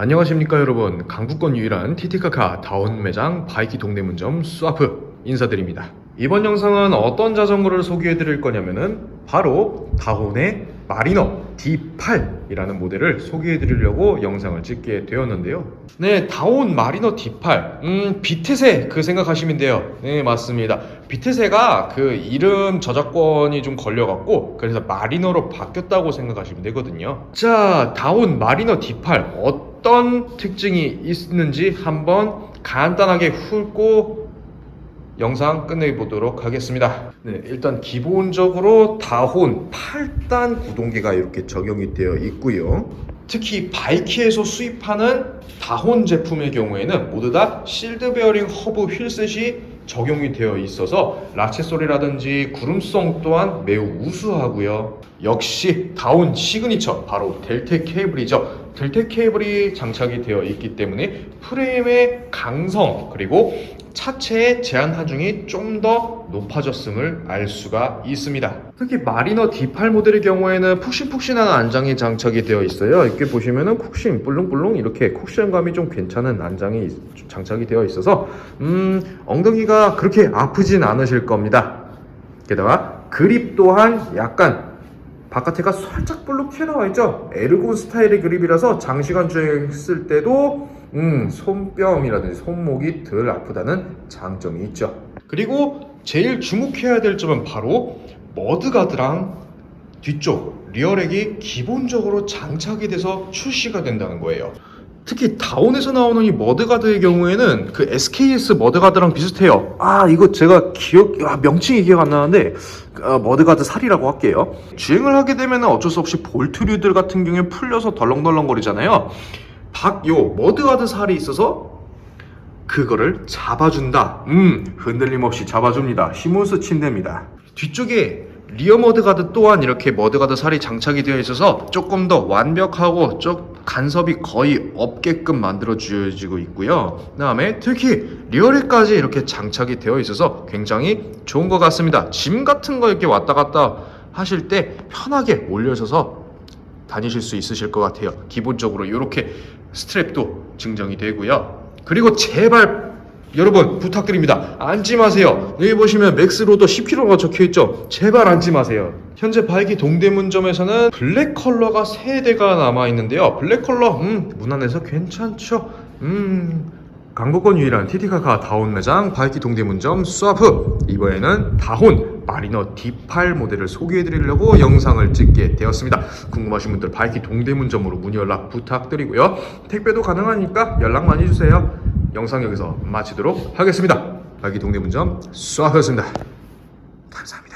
안녕하십니까 여러분. 강북권 유일한 TT카카 다운 매장 바이키 동대문점 스와프 인사드립니다. 이번 영상은 어떤 자전거를 소개해 드릴 거냐면은 바로 다운의 마리너 D8이라는 모델을 소개해 드리려고 영상을 찍게 되었는데요. 네 다운 마리너 D8 음 비트세 그 생각하시면 돼요. 네 맞습니다. 비트세가 그 이름 저작권이 좀 걸려갖고 그래서 마리너로 바뀌었다고 생각하시면 되거든요. 자 다운 마리너 D8 어떤 특징이 있는지 한번 간단하게 훑고 영상 끝내 보도록 하겠습니다. 네, 일단 기본적으로 다혼 8단 구동계가 이렇게 적용이 되어 있고요. 특히 바이키에서 수입하는 다혼 제품의 경우에는 모두 다 실드 베어링 허브 휠셋이 적용이 되어 있어서 라체 소리라든지 구름성 또한 매우 우수하고요. 역시 다운 시그니처 바로 델텍 케이블이죠. 델텍 케이블이 장착이 되어 있기 때문에 프레임의 강성 그리고 차체의 제한 하중이 좀 더 높아졌음을 알 수가 있습니다. 특히 마리너 D8 모델의 경우에는 푹신푹신한 안장이 장착이 되어 있어요. 이렇게 보시면은 쿡신, 볼롱볼롱 이렇게 쿡션감이 좀 괜찮은 안장이 있- 장착이 되어 있어서 음, 엉덩이가 그렇게 아프진 않으실 겁니다. 게다가 그립 또한 약간 바깥에가 살짝 볼록 튀어나와 있죠. 에르곤 스타일의 그립이라서 장시간 주행했을 때도 음, 손뺨이라든지 손목이 덜 아프다는 장점이 있죠. 그리고 제일 주목해야 될 점은 바로 머드가드랑 뒤쪽 리어렉이 기본적으로 장착이 돼서 출시가 된다는 거예요. 특히 다운에서 나오는 이 머드가드의 경우에는 그 SKS 머드가드랑 비슷해요. 아 이거 제가 기억 아, 명칭이 기억 안 나는데 어, 머드가드 살이라고 할게요. 주행을 하게 되면 어쩔 수 없이 볼트류들 같은 경우에 풀려서 덜렁덜렁거리잖아요. 박요 머드가드 살이 있어서 그거를 잡아준다. 음 흔들림 없이 잡아줍니다. 시몬스 침대입니다. 뒤쪽에 리어 머드가드 또한 이렇게 머드가드 살이 장착이 되어 있어서 조금 더 완벽하고 좀 간섭이 거의 없게끔 만들어 주어지고 있고요. 그다음에 특히 리어렉까지 이렇게 장착이 되어 있어서 굉장히 좋은 것 같습니다. 짐 같은 거 이렇게 왔다 갔다 하실 때 편하게 올려서서 다니실 수 있으실 것 같아요. 기본적으로 이렇게 스트랩도 증정이 되고요. 그리고 제발 여러분 부탁드립니다. 앉지 마세요. 여기 보시면 맥스로더 10kg가 적혀 있죠. 제발 앉지 마세요. 현재 바이키 동대문점에서는 블랙 컬러가 3대가 남아 있는데요. 블랙 컬러 음 무난해서 괜찮죠. 음 강북권 유일한 TT카카 다운 매장 바이키 동대문점 스와프 이번에는 다혼 마리너 D8 모델을 소개해드리려고 영상을 찍게 되었습니다 궁금하신 분들 바이키 동대문점으로 문의 연락 부탁드리고요 택배도 가능하니까 연락 많이 주세요 영상 여기서 마치도록 하겠습니다. 아기 동네 문점 수학이었습니다. 감사합니다.